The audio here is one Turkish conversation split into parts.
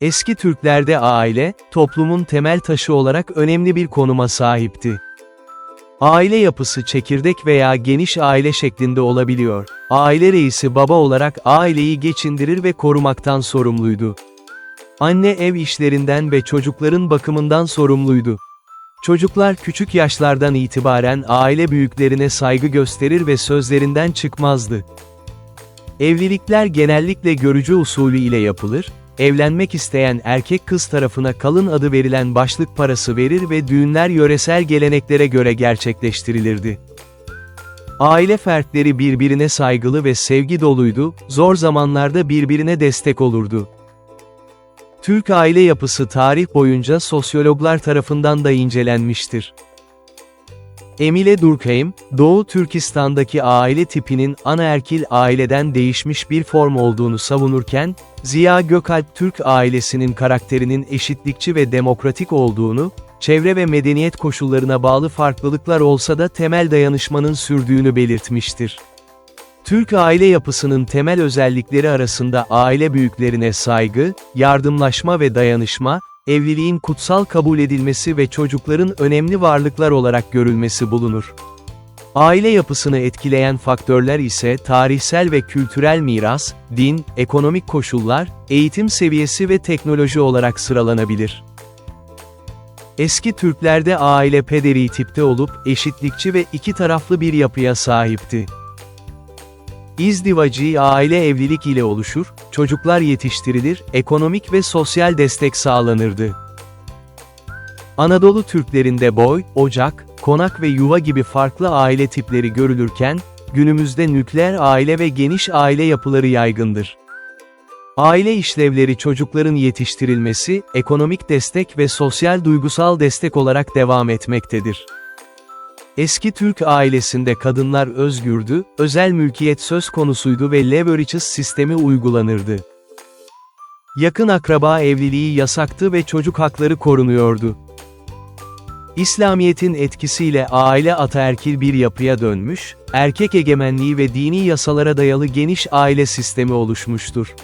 Eski Türklerde aile, toplumun temel taşı olarak önemli bir konuma sahipti. Aile yapısı çekirdek veya geniş aile şeklinde olabiliyor. Aile reisi baba olarak aileyi geçindirir ve korumaktan sorumluydu. Anne ev işlerinden ve çocukların bakımından sorumluydu. Çocuklar küçük yaşlardan itibaren aile büyüklerine saygı gösterir ve sözlerinden çıkmazdı. Evlilikler genellikle görücü usulü ile yapılır, evlenmek isteyen erkek kız tarafına kalın adı verilen başlık parası verir ve düğünler yöresel geleneklere göre gerçekleştirilirdi. Aile fertleri birbirine saygılı ve sevgi doluydu, zor zamanlarda birbirine destek olurdu. Türk aile yapısı tarih boyunca sosyologlar tarafından da incelenmiştir. Emile Durkheim, Doğu Türkistan'daki aile tipinin anaerkil aileden değişmiş bir form olduğunu savunurken, Ziya Gökalp Türk ailesinin karakterinin eşitlikçi ve demokratik olduğunu, çevre ve medeniyet koşullarına bağlı farklılıklar olsa da temel dayanışmanın sürdüğünü belirtmiştir. Türk aile yapısının temel özellikleri arasında aile büyüklerine saygı, yardımlaşma ve dayanışma, evliliğin kutsal kabul edilmesi ve çocukların önemli varlıklar olarak görülmesi bulunur. Aile yapısını etkileyen faktörler ise tarihsel ve kültürel miras, din, ekonomik koşullar, eğitim seviyesi ve teknoloji olarak sıralanabilir. Eski Türklerde aile pederi tipte olup eşitlikçi ve iki taraflı bir yapıya sahipti. İzdivacı aile evlilik ile oluşur, çocuklar yetiştirilir, ekonomik ve sosyal destek sağlanırdı. Anadolu Türklerinde boy, ocak, konak ve yuva gibi farklı aile tipleri görülürken, günümüzde nükleer aile ve geniş aile yapıları yaygındır. Aile işlevleri çocukların yetiştirilmesi, ekonomik destek ve sosyal duygusal destek olarak devam etmektedir. Eski Türk ailesinde kadınlar özgürdü, özel mülkiyet söz konusuydu ve leverages sistemi uygulanırdı. Yakın akraba evliliği yasaktı ve çocuk hakları korunuyordu. İslamiyet'in etkisiyle aile ataerkil bir yapıya dönmüş, erkek egemenliği ve dini yasalara dayalı geniş aile sistemi oluşmuştur.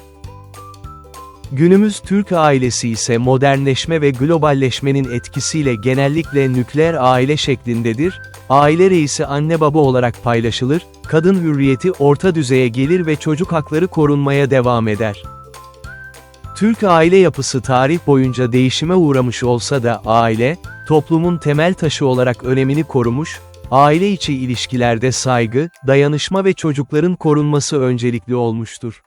Günümüz Türk ailesi ise modernleşme ve globalleşmenin etkisiyle genellikle nükleer aile şeklindedir, aile reisi anne baba olarak paylaşılır, kadın hürriyeti orta düzeye gelir ve çocuk hakları korunmaya devam eder. Türk aile yapısı tarih boyunca değişime uğramış olsa da aile, toplumun temel taşı olarak önemini korumuş, aile içi ilişkilerde saygı, dayanışma ve çocukların korunması öncelikli olmuştur.